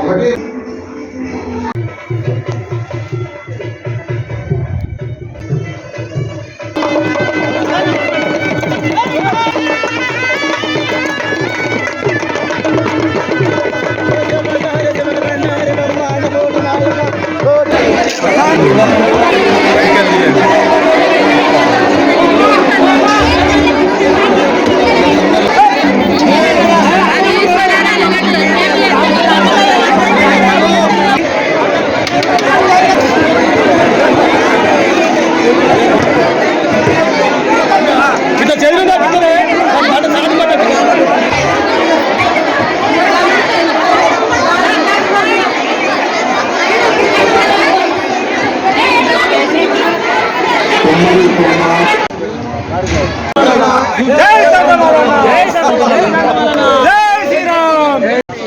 ఒకటి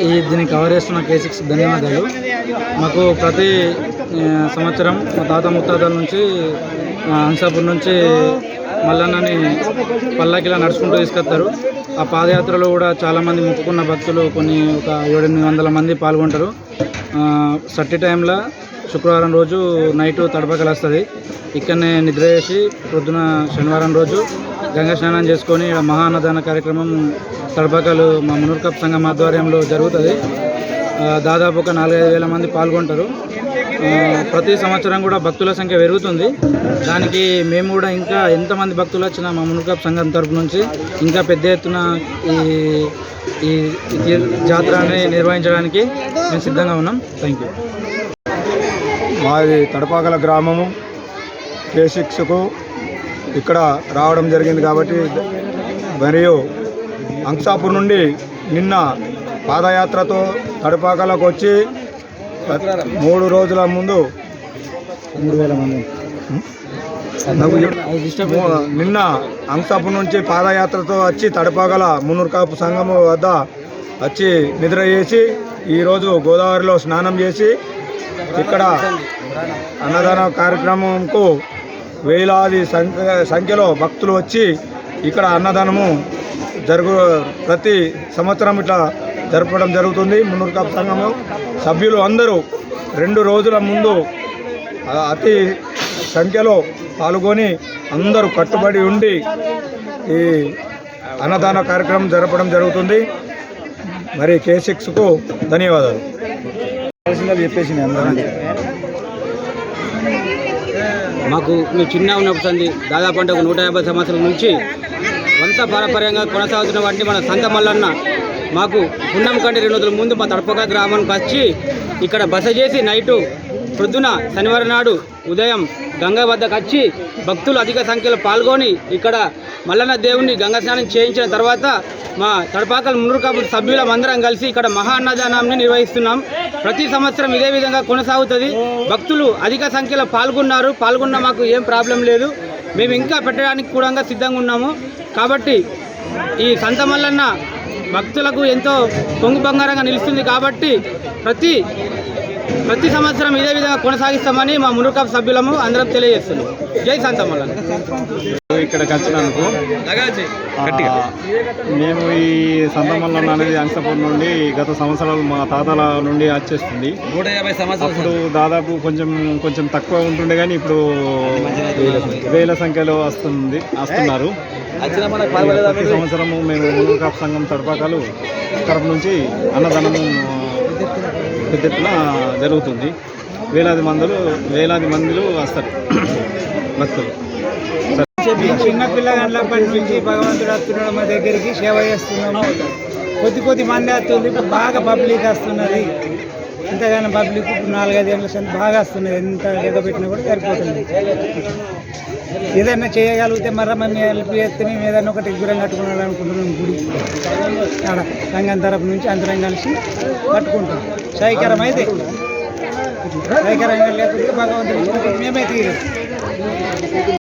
ఈ దీన్ని కవర్ చేస్తున్న కే ధన్యవాదాలు. మాకు ప్రతి సంవత్సరం మా తాత ముత్తాతల నుంచి హంసాపూర్ నుంచి మల్లన్నని పల్లకిలా నడుచుకుంటూ తీసుకొస్తారు. ఆ పాదయాత్రలో కూడా చాలామంది మొక్కుకున్న భక్తులు కొన్ని ఒక ఏడెనిమిది వందల మంది పాల్గొంటారు. సట్టి టైంలో శుక్రవారం రోజు నైట్ తడపకలు వస్తుంది ఇక్కడనే నిద్ర చేసి పొద్దున శనివారం రోజు గంగా స్నానం చేసుకొని ఈడ మహా అన్నదాన కార్యక్రమం తడపకలు మా మునుర్కప్ సంఘం ఆధ్వర్యంలో జరుగుతుంది. దాదాపు ఒక నాలుగైదు వేల మంది పాల్గొంటారు. ప్రతి సంవత్సరం కూడా భక్తుల సంఖ్య పెరుగుతుంది. దానికి మేము కూడా ఇంకా ఎంతమంది భక్తులు వచ్చినా మా మునూర్ సంఘం తరపు నుంచి ఇంకా పెద్ద ఎత్తున ఈ ఈ జాతరని నిర్వహించడానికి మేము సిద్ధంగా ఉన్నాం. థ్యాంక్ యూ మాది తడపాకల గ్రామము. కే సిక్స్కు ఇక్కడ రావడం జరిగింది కాబట్టి మరియు అంశాపూర్ నుండి నిన్న పాదయాత్రతో తడపాకలకు వచ్చి మూడు రోజుల ముందు మూడు వేల మంది. నిన్న అంశాపూర్ నుంచి పాదయాత్రతో వచ్చి తడపాకల మున్నూరు కాపు సంఘము వద్ద వచ్చి నిద్ర చేసి ఈరోజు గోదావరిలో స్నానం చేసి ఇక్కడ అన్నదాన కార్యక్రమంకు వేలాది సంఖ్య సంఖ్యలో భక్తులు వచ్చి ఇక్కడ అన్నదానము జరుగు ప్రతి సంవత్సరం ఇట్లా జరపడం జరుగుతుంది. మున్నూరు కాపు సంఘము సభ్యులు అందరూ రెండు రోజుల ముందు అతి సంఖ్యలో పాల్గొని అందరూ కట్టుబడి ఉండి ఈ అన్నదాన కార్యక్రమం జరపడం జరుగుతుంది. మరి కే సిక్స్కు ధన్యవాదాలు. చెప్పేసి మాకు మేము చిన్న ఉన్నప్పుడు సంది దాదాపు అంటే ఒక నూట యాభై సంవత్సరాల నుంచి వంత పారపర్యంగా కొనసాగుతున్న వాటిని మన సంత మల్లన్న మాకు పుణ్యం కంటే రెండు రోజుల ముందు మా తడపక గ్రామానికి వచ్చి ఇక్కడ బస చేసి నైటు ప్రొద్దున శనివారం నాడు ఉదయం గంగా వద్దకు వచ్చి భక్తులు అధిక సంఖ్యలో పాల్గొని ఇక్కడ మల్లన్న దేవుని గంగా స్నానం చేయించిన తర్వాత మా తడపాకల్ మునురుకాపు సభ్యులమందరం కలిసి ఇక్కడ మహా అన్నదానాన్ని నిర్వహిస్తున్నాం. ప్రతి సంవత్సరం ఇదే విధంగా కొనసాగుతుంది. భక్తులు అధిక సంఖ్యలో పాల్గొన్నారు. పాల్గొన్న మాకు ఏం ప్రాబ్లం లేదు. మేము ఇంకా పెట్టడానికి కూడా సిద్ధంగా ఉన్నాము. కాబట్టి ఈ సంత మల్లన్న భక్తులకు ఎంతో పొంగు బంగారంగా నిలుస్తుంది కాబట్టి ప్రతి ప్రతి సంవత్సరం ఇదే విధంగా కొనసాగిస్తామని మా మునుకప్ సభ్యులము అందరం తెలియజేస్తున్నాం. జై సంత మల్లన్న ఇక్కడికి వచ్చినందుకు మేము ఈ సంతమల్లం అనేది అంశపూర్ నుండి గత సంవత్సరాలు మా తాతల నుండి వచ్చేస్తుంది. నూట యాభై అప్పుడు దాదాపు కొంచెం కొంచెం తక్కువ ఉంటుండే కానీ ఇప్పుడు వేల సంఖ్యలో వస్తుంది వస్తున్నారు. ప్రతి సంవత్సరము మేము కాపు సంఘం తడపాకాలు తరపు నుంచి అన్నదానము పెద్ద ఎత్తున జరుగుతుంది. వేలాది మందులు వేలాది మందులు వస్తారు. భక్తులు. చిన్న పిల్లగాళ్ళప్పటి నుంచి భగవంతుడు వస్తున్నాడు మా దగ్గరికి సేవ చేస్తున్నాము. కొద్ది కొద్ది మంది వస్తుంది ఇప్పుడు బాగా పబ్లిక్ వస్తున్నది. ఎంతగానో పబ్లిక్ ఇప్పుడు నాలుగైదు ఏళ్ళ బాగా వస్తున్నది. ఎంత ఎగబెట్టినా కూడా సరిపోతుంది. ఏదైనా చేయగలిగితే మరలా మేము హెల్ప్ చేస్తే మేము ఏదైనా ఒకటి గురం కట్టుకున్నాడు అనుకుంటున్నాం. గుడి ఆడ రంగం తరపు నుంచి అందరం కలిసి కట్టుకుంటాం. సైకరం అయితే సైకరంగా లేకపోతే భగవంతుడు మేమే తీరు.